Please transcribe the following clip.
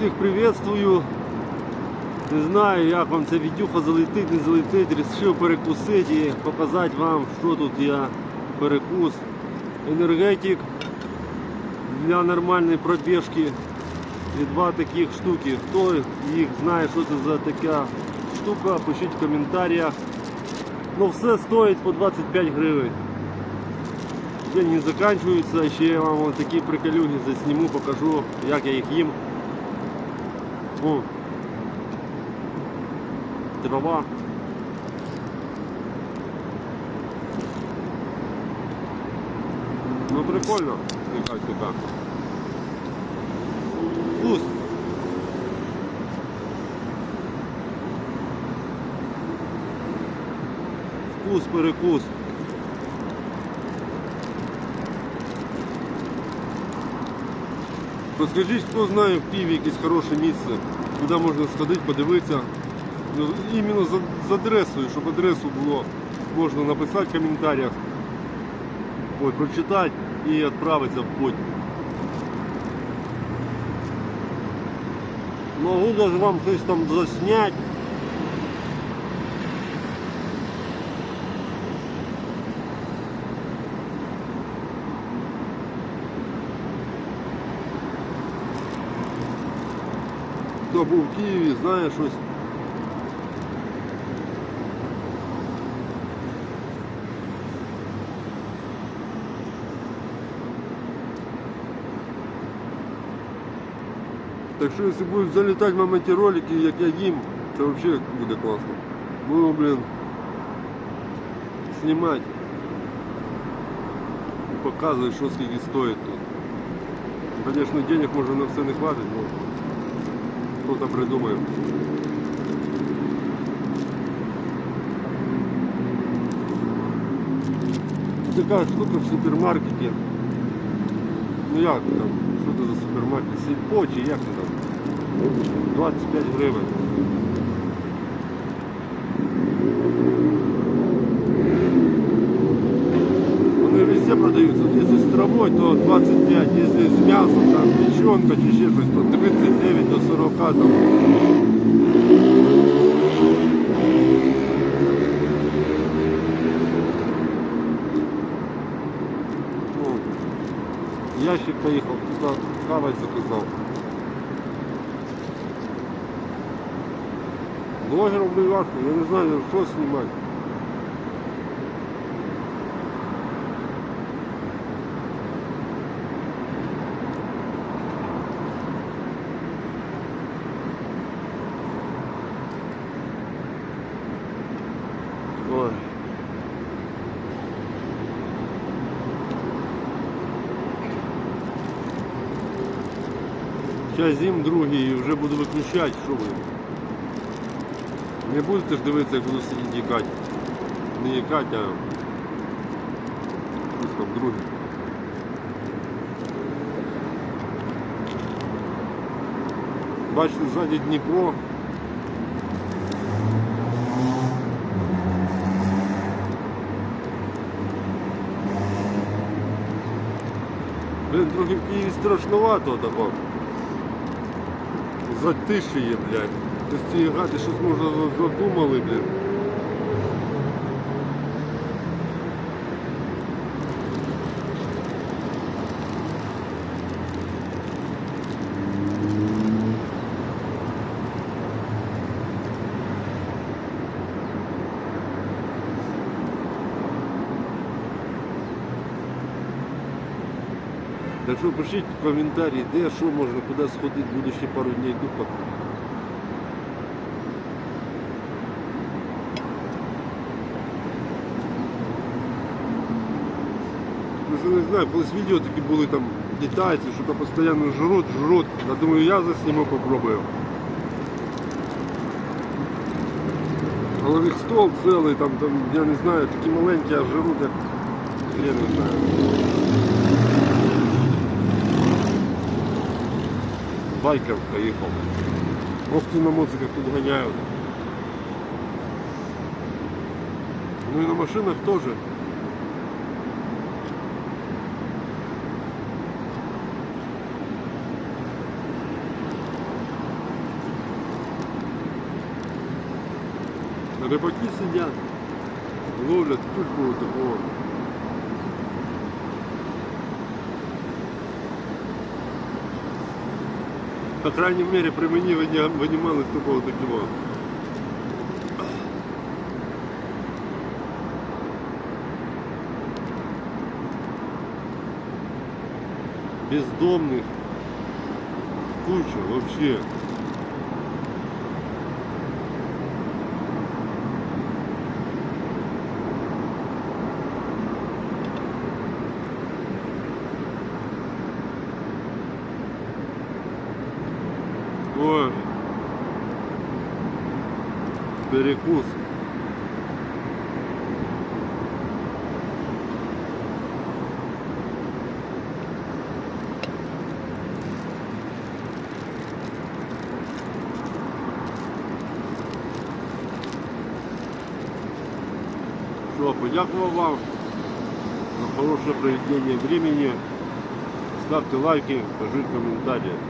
всіх приветствую. Не знаю, як вам ця відюха залетить, не залетить. Рішив перекусити і показати вам, що тут я перекус. Енергетик для нормальної пробіжки. І два таких штуки. Хто їх знає, що це за така штука, пишіть в коментарях. Ну все стоїть по 25 гривень. День не закінчується, ще я вам такі приколюги засніму, покажу, як я їх їм. О, трава. Ну прикольно, якась така. Вкус. Вкус, перекус. Розкажіть, хто знає в Києві якесь хороше місце, куди можна сходити, подивитися. Ну, іменно за, з адресою, щоб адресу було можна написати в коментарях, ой, прочитати і відправитися в путь. Могу даже вам щось там заснять. Хто був в Києві, знає щось. Так що якщо будуть залітати в моменті ролики, як я їм, це взагалі буде класно. Буду, блін, знімати і показувати, що скільки стоїть тут. Звісно, денег може на все не хватить, але хто-то придумає. Така штука в супермаркеті. Ну як там? Що це за супермаркет? Сільпо чи як це там? 25 гривень. Травою, то 25, якщо з м'ясом, там печенка чи ще щось, то 39 до 40 там. Ящик поїхав, туди хавать заказав. Блогером важко, я не знаю, що знімати. Зараз зім другий і вже буду виключати, що ви. Не будете ж дивитися, як буду сидіти їкати. Не їкати, а щось там друге. Бачите, ззаді Дніпро. Блін, трохи в Києві страшновато тако. Затишіє, блядь. З цієї гати щось можна за- задумали, блін. Так що пишіть в коментарі, де, що можна, куди сходити, буду ще пару днів дупати. Ну, я не знаю, колись відео такі були там китайці, що там постійно жруть, жруть. Я думаю, я засніму, попробую. Але в них стол цілий, там, там, я не знаю, такі маленькі, а жруть, як я не знаю. байкер поехал. Просто на моциках тут гоняют. Ну и на машинах тоже. Рыбаки сидят, ловят только вот такого. По крайней мере, при мені винімали такого такого. Бездомных куча вообще. Ой. Перекус. Що, подякував вам за хорошее проведение времени. Ставьте лайки, пишите комментарии.